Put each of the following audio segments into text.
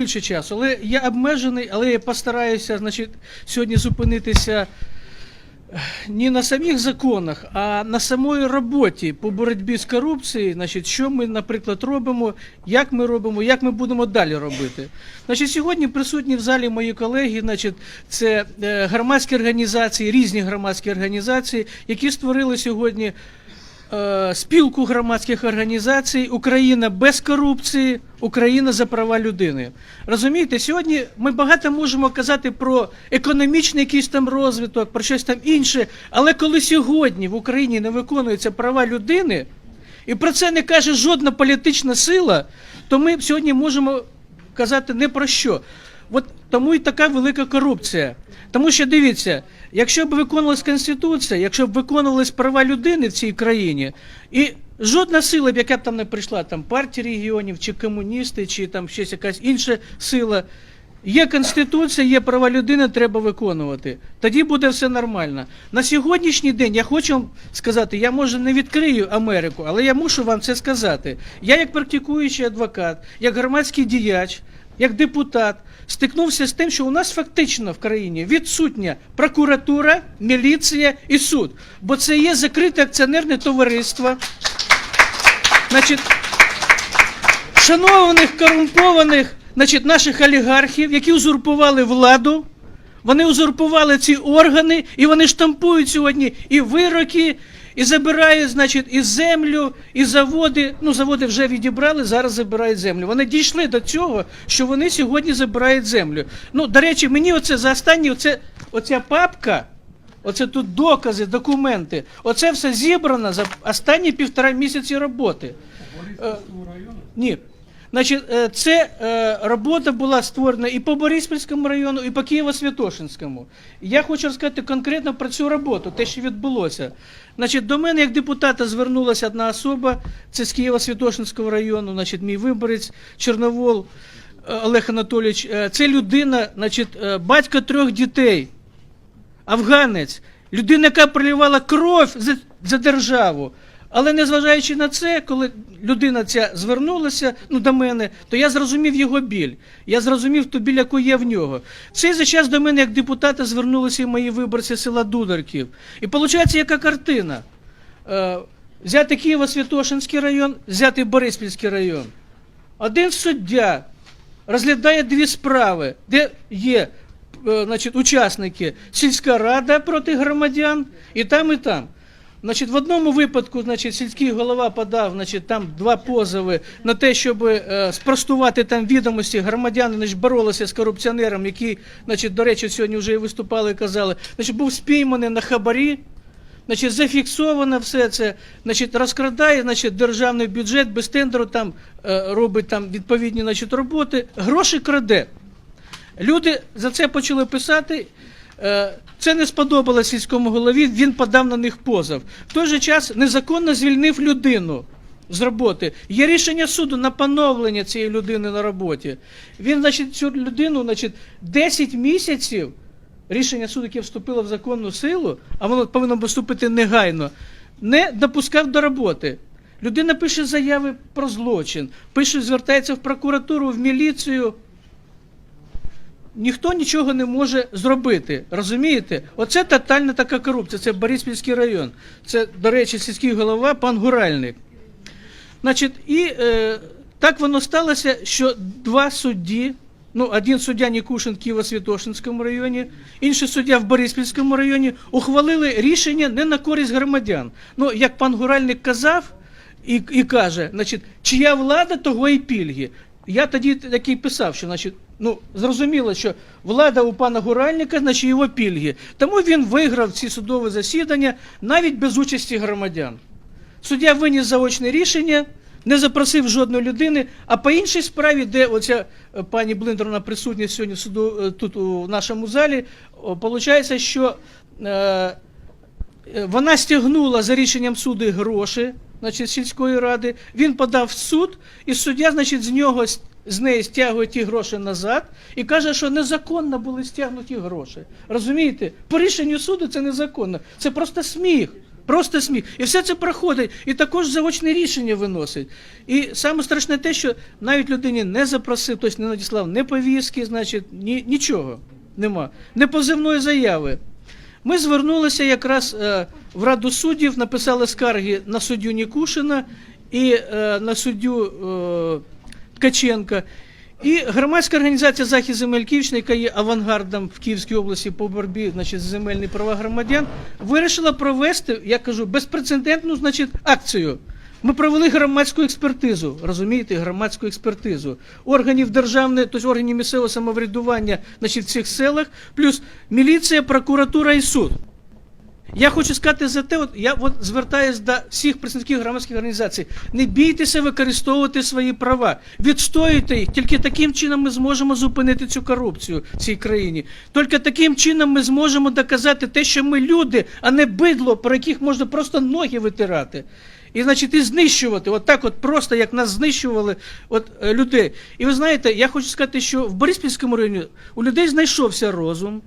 більше часу, але я обмежений, але я постараюся значить, сьогодні зупинитися е, не на самих законах, а на самої роботі по боротьбі з корупцією, значить, що ми, наприклад, робимо, як ми робимо, як ми будемо далі робити. Значить, сьогодні присутні в залі мої колеги, значить, це е, громадські організації, різні громадські організації, які створили сьогодні е, спілку громадських організацій Україна без корупції, Україна за права людини. Розумієте, сьогодні ми багато можемо казати про економічний якийсь там розвиток, про щось там інше, але коли сьогодні в Україні не виконуються права людини, і про це не каже жодна політична сила, то ми сьогодні можемо казати не про що. От тому і така велика корупція. Тому що дивіться, якщо б виконувалась Конституція, якщо б виконувались права людини в цій країні, і жодна сила, б, яка б там не прийшла, там партія регіонів, чи комуністи, чи там щось якась інша сила. Є Конституція, є права людини, треба виконувати. Тоді буде все нормально. На сьогоднішній день я хочу вам сказати, я може не відкрию Америку, але я мушу вам це сказати. Я, як практикуючий адвокат, як громадський діяч, як депутат, стикнувся з тим, що у нас фактично в країні відсутня прокуратура, міліція і суд. Бо це є закрите акціонерне товариство. Значить, шанованих корумпованих значить, наших олігархів, які узурпували владу, вони узурпували ці органи, і вони штампують сьогодні і вироки, і забирають, значить, і землю, і заводи. Ну, заводи вже відібрали, зараз забирають землю. Вони дійшли до цього, що вони сьогодні забирають землю. Ну, до речі, мені оце за останні, оце, оця папка. Оце тут докази, документи. Оце все зібрано за останні півтора місяці роботи. Е, ні. Значить, е, це е, робота була створена і по Бориспільському району, і по Києво-Святошинському. Я хочу розказати конкретно про цю роботу, те, що відбулося. Значить, до мене як депутата звернулася одна особа, це з Києво-Святошинського району, значить, мій виборець Чорновол е, Олег Анатолійович. Е, Це людина, значить, е, батько трьох дітей афганець, людина, яка проливала кров за, за державу. Але незважаючи на це, коли людина ця звернулася ну, до мене, то я зрозумів його біль. Я зрозумів ту біль, яку є в нього. Цей же час до мене, як депутата, звернулися і мої виборці села Дударків. І виходить, яка картина? Е, взяти Києво-Святошинський район, взяти Бориспільський район. Один суддя розглядає дві справи, де є е, значить, учасники сільська рада проти громадян, і там, і там. Значить, в одному випадку, значить, сільський голова подав, значить, там два позови на те, щоб е, спростувати там відомості громадяни, значить, боролися з корупціонером, який, значить, до речі, сьогодні вже і виступали і казали, значить, був спійманий на хабарі, значить, зафіксовано все це, значить, розкрадає, значить, державний бюджет без тендеру там е, робить там відповідні, значить, роботи, гроші краде. Люди за це почали писати. Е, Це не сподобалось сільському голові, він подав на них позов. В той же час незаконно звільнив людину з роботи. Є рішення суду на поновлення цієї людини на роботі. Він, значить, цю людину, значить, 10 місяців, рішення суду, яке вступило в законну силу, а воно повинно вступити негайно, не допускав до роботи. Людина пише заяви про злочин, пише, звертається в прокуратуру, в міліцію. Ніхто нічого не може зробити. Розумієте? Оце тотальна така корупція. Це Бориспільський район. Це, до речі, сільський голова пан Гуральник. Значить, і е, так воно сталося, що два судді, ну, один суддя Нікушин Києво-Святошинському районі, інший суддя в Бориспільському районі, ухвалили рішення не на користь громадян. Ну, як пан Гуральник казав і, і каже, значить, чия влада, того і пільги. Я тоді такий писав, що значить, ну, зрозуміло, що влада у пана Гуральника, значить його пільги. Тому він виграв ці судові засідання навіть без участі громадян. Суддя виніс заочне рішення, не запросив жодної людини, а по іншій справі, де оця е, пані Блиндерна присутня сьогодні суду е, тут у нашому залі, виходить, що е, е, вона стягнула за рішенням суду гроші значить, сільської ради, він подав в суд, і суддя, значить, з нього з неї стягує ті гроші назад і каже, що незаконно були стягнуті гроші. Розумієте? По рішенню суду це незаконно. Це просто сміх. Просто сміх. І все це проходить. І також заочне рішення виносить. І саме страшне те, що навіть людині не запросив, тобто не надіслав ні повістки, значить, ні, нічого нема. Не позивної заяви. Ми звернулися якраз е, в Раду суддів, написали скарги на суддю Нікушина і е, на суддю е, Ткаченка. І громадська організація Захист земель Київщини, яка є авангардом в Київській області по боротьбі значить, за земельні права громадян, вирішила провести, я кажу, безпрецедентну значить, акцію. Ми провели громадську експертизу, розумієте, громадську експертизу органів державної, тобто органів місцевого самоврядування значить, в цих селах, плюс міліція, прокуратура і суд. Я хочу сказати за те, от я от звертаюся до всіх представників громадських організацій. Не бійтеся використовувати свої права, відстоюйте їх. Тільки таким чином ми зможемо зупинити цю корупцію в цій країні. Тільки таким чином ми зможемо доказати те, що ми люди, а не бидло, про яких можна просто ноги витирати. І, значить, і знищувати, от так от просто, як нас знищували от, е, людей. І ви знаєте, я хочу сказати, що в Бориспільському районі у людей знайшовся розум.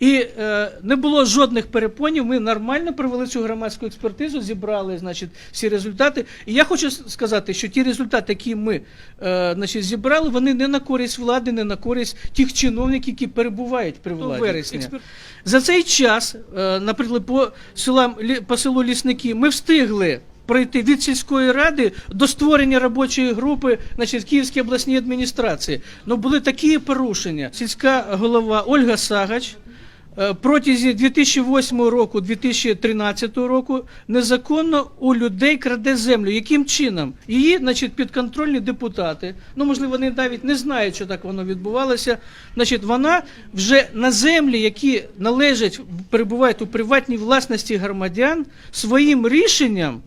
І е, не було жодних перепонів. Ми нормально провели цю громадську експертизу, зібрали значить, всі результати. І я хочу сказати, що ті результати, які ми е, значить, зібрали, вони не на користь влади, не на користь тих чиновників, які перебувають при владі. Вересня. За цей час, е, наприклад, по, селам, по селу Лісники, ми встигли. Пройти від сільської ради до створення робочої групи значить, Київській обласній адміністрації. Ну були такі порушення. Сільська голова Ольга Сагач протязі 2008 року, 2013 року незаконно у людей краде землю. Яким чином? Її, значить, підконтрольні депутати, ну можливо, вони навіть не знають, що так воно відбувалося. Значить, вона вже на землі, які належать, перебувають у приватній власності громадян, своїм рішенням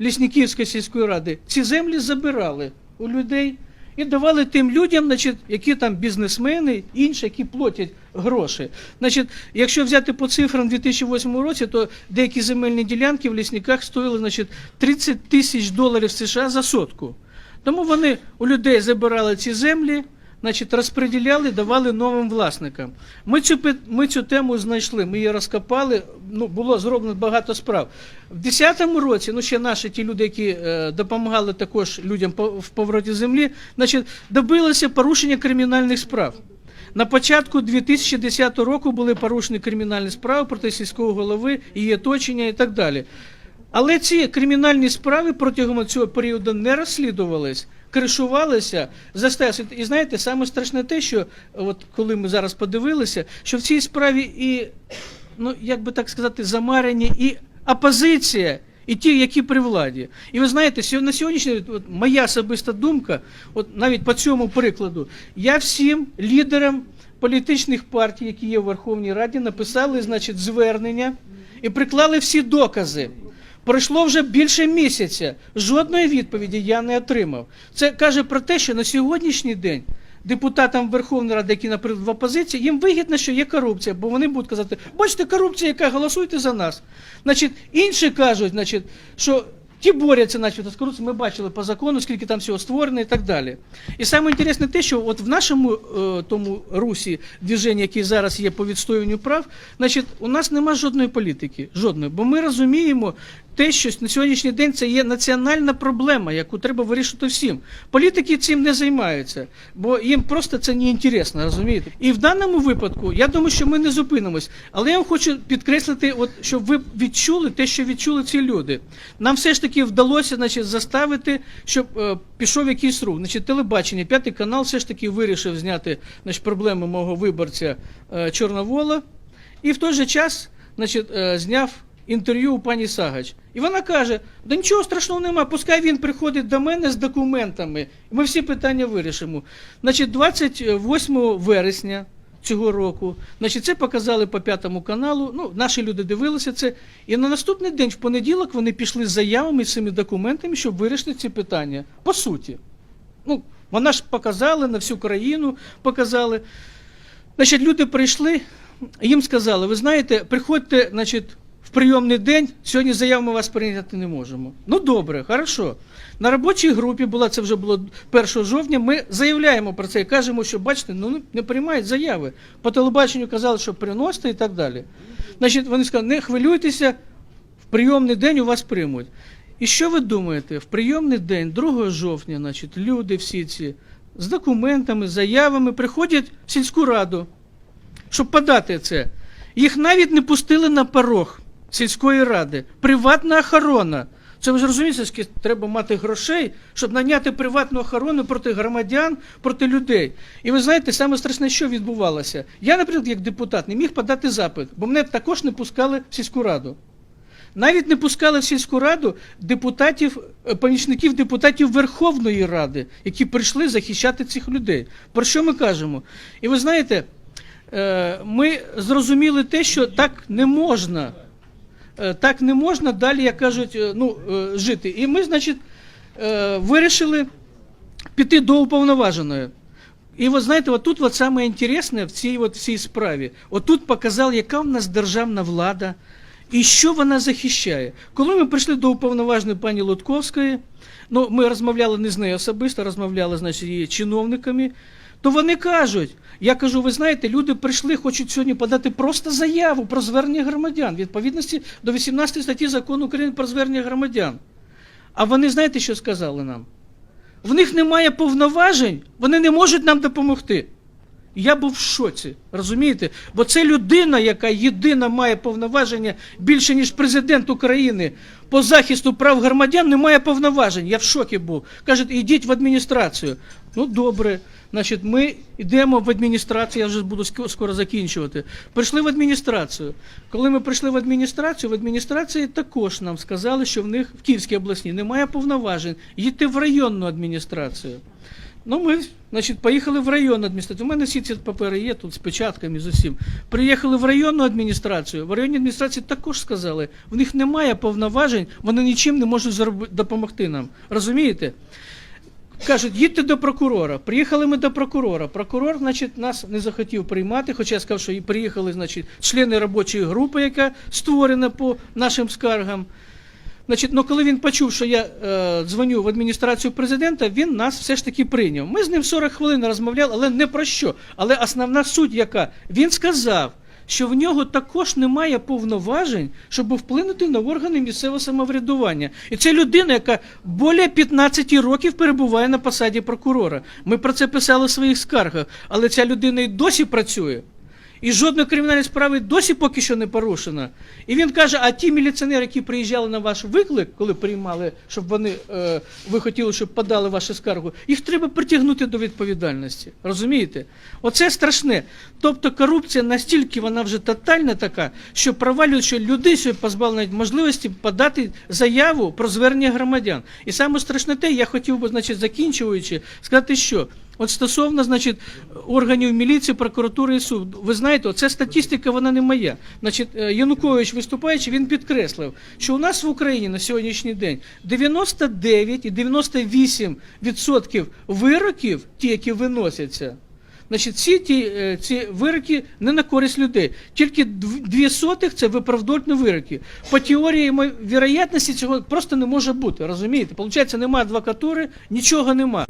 Лісниківської сільської ради ці землі забирали у людей і давали тим людям, значить, які там бізнесмени, інші, які платять гроші. Значить, якщо взяти по цифрам 2008 році, то деякі земельні ділянки в лісниках стоїли значить, 30 тисяч доларів США за сотку. Тому вони у людей забирали ці землі, значить, розподіляли, давали новим власникам. Ми цю, ми цю тему знайшли, ми її розкопали, ну, було зроблено багато справ. В 2010 році, ну ще наші ті люди, які е, допомагали також людям по, в повороті землі, значить, добилися порушення кримінальних справ. На початку 2010 року були порушені кримінальні справи проти сільського голови, її оточення і так далі. Але ці кримінальні справи протягом цього періоду не розслідувались, кришувалися, застаються. І знаєте, саме страшне те, що от коли ми зараз подивилися, що в цій справі і, ну як би так сказати, замарені і опозиція. І ті, які при владі. І ви знаєте, на сьогоднішній от моя особиста думка, от навіть по цьому прикладу, я всім лідерам політичних партій, які є в Верховній Раді, написали, значить, звернення і приклали всі докази. Пройшло вже більше місяця. Жодної відповіді я не отримав. Це каже про те, що на сьогоднішній день депутатам Верховної Ради, які наприклад в опозиції, їм вигідно, що є корупція, бо вони будуть казати, бачите, корупція, яка голосуйте за нас. Значить, інші кажуть, значить, що ті борються, начебто, з корупцією, ми бачили по закону, скільки там всього створено і так далі. І саме інтересне те, що от в нашому е, тому русі движенні, який зараз є по відстоюванню прав, значить, у нас нема жодної політики, жодної, бо ми розуміємо те, що на сьогоднішній день це є національна проблема, яку треба вирішити всім. Політики цим не займаються, бо їм просто це не інтересно, розумієте? І в даному випадку я думаю, що ми не зупинимось. Але я вам хочу підкреслити, от щоб ви відчули те, що відчули ці люди. Нам все ж таки вдалося, значить, заставити, щоб е, пішов якийсь рух. Значить, телебачення, п'ятий канал все ж таки вирішив зняти значить, проблеми мого виборця е, Чорновола. І в той же час, значить, е, зняв інтерв'ю у пані Сагач. І вона каже: да нічого страшного нема, пускай він приходить до мене з документами, і ми всі питання вирішимо. Значить, 28 вересня цього року, значить, це показали по п'ятому каналу. Ну, наші люди дивилися це. І на наступний день, в понеділок, вони пішли з заявами, з цими документами, щоб вирішити ці питання. По суті. Ну, вона ж показала на всю країну, показали. Значить, люди прийшли, їм сказали, ви знаєте, приходьте, значить, прийомний день, сьогодні заяву ми вас прийняти не можемо. Ну добре, хорошо. На робочій групі була, це вже було 1 жовтня, ми заявляємо про це і кажемо, що бачите, ну не- приймають заяви. По телебаченню казали, що приносите і так далі. Значить, вони сказали, не хвилюйтеся, в прийомний день у вас приймуть. І що ви думаєте? В прийомний день, 2 жовтня, значить, люди всі ці з документами, заявами приходять в сільську раду, щоб подати це. Їх навіть не пустили на порог сільської ради. Приватна охорона. Це ви ж розумієте, скільки треба мати грошей, щоб наняти приватну охорону проти громадян, проти людей. І ви знаєте, саме страшне, що відбувалося. Я, наприклад, як депутат, не міг подати запит, бо мене також не пускали в сільську раду. Навіть не пускали в сільську раду депутатів, е, помічників депутатів Верховної Ради, які прийшли захищати цих людей. Про що ми кажемо? І ви знаєте, е, ми зрозуміли те, що так не можна. Е, Так не можна далі, як кажуть, е, ну, е, жити. І ми, значить, вирішили піти до уповноваженої. І ви знаєте, от тут от саме інтересне в цій, от, цій справі. Отут показав, яка в нас державна влада і що вона захищає. Коли ми прийшли до уповноваженої пані Лутковської, ну, ми розмовляли не з нею особисто, розмовляли значить, її чиновниками, то вони кажуть, я кажу, ви знаєте, люди прийшли, хочуть сьогодні подати просто заяву про звернення громадян, відповідності до 18 статті закону України про звернення громадян. А вони знаєте, що сказали нам? В них немає повноважень, вони не можуть нам допомогти. Я був в шоці, розумієте? Бо це людина, яка єдина має повноваження більше, ніж президент України по захисту прав громадян, не має повноважень. Я в шокі був. Кажуть, ідіть в адміністрацію. Ну, добре. Значить, ми йдемо в адміністрацію, я вже буду скоро закінчувати. Прийшли в адміністрацію. Коли ми прийшли в адміністрацію, в адміністрації також нам сказали, що в них в Київській обласній немає повноважень. Їдьте в районну адміністрацію. Ну, ми, значить, поїхали в районну адміністрацію. У мене всі ці папери є тут з печатками, з усім. Приїхали в районну адміністрацію. В районній адміністрації також сказали, в них немає повноважень, вони нічим не можуть допомогти нам. Розумієте? Кажуть, їдьте до прокурора. Приїхали ми до прокурора. Прокурор, значить, нас не захотів приймати, хоча я сказав, що приїхали, значить, члени робочої групи, яка створена по нашим скаргам. Значить, ну коли він почув, що я е, дзвоню в адміністрацію президента, він нас все ж таки прийняв. Ми з ним 40 хвилин розмовляли, але не про що. Але основна суть яка? Він сказав, що в нього також немає повноважень, щоб вплинути на органи місцевого самоврядування. І це людина, яка більше 15 років перебуває на посаді прокурора. Ми про це писали в своїх скаргах, але ця людина і досі працює. І жодної кримінальної справи досі поки що не порушена. І він каже: а ті міліціонери, які приїжджали на ваш виклик, коли приймали, щоб вони е, ви хотіли, щоб подали вашу скаргу, їх треба притягнути до відповідальності. Розумієте? Оце страшне. Тобто корупція настільки вона вже тотальна така, що провалює, що люди сьогодні позбавлені можливості подати заяву про звернення громадян. І саме страшне те, я хотів би, значить, закінчуючи, сказати, що. От стосовно, значить, органів міліції, прокуратури і суду, ви знаєте, оця статистика, вона не моя. Значить, е, Янукович, виступаючи, він підкреслив, що у нас в Україні на сьогоднішній день 99 і 98 відсотків вироків, ті, які виносяться, Значить, ці, ті, е, ці вироки не на користь людей. Тільки дві сотих це виправдольні вироки. По теорії вірогідності цього просто не може бути. Розумієте? Получається, немає адвокатури, нічого нема.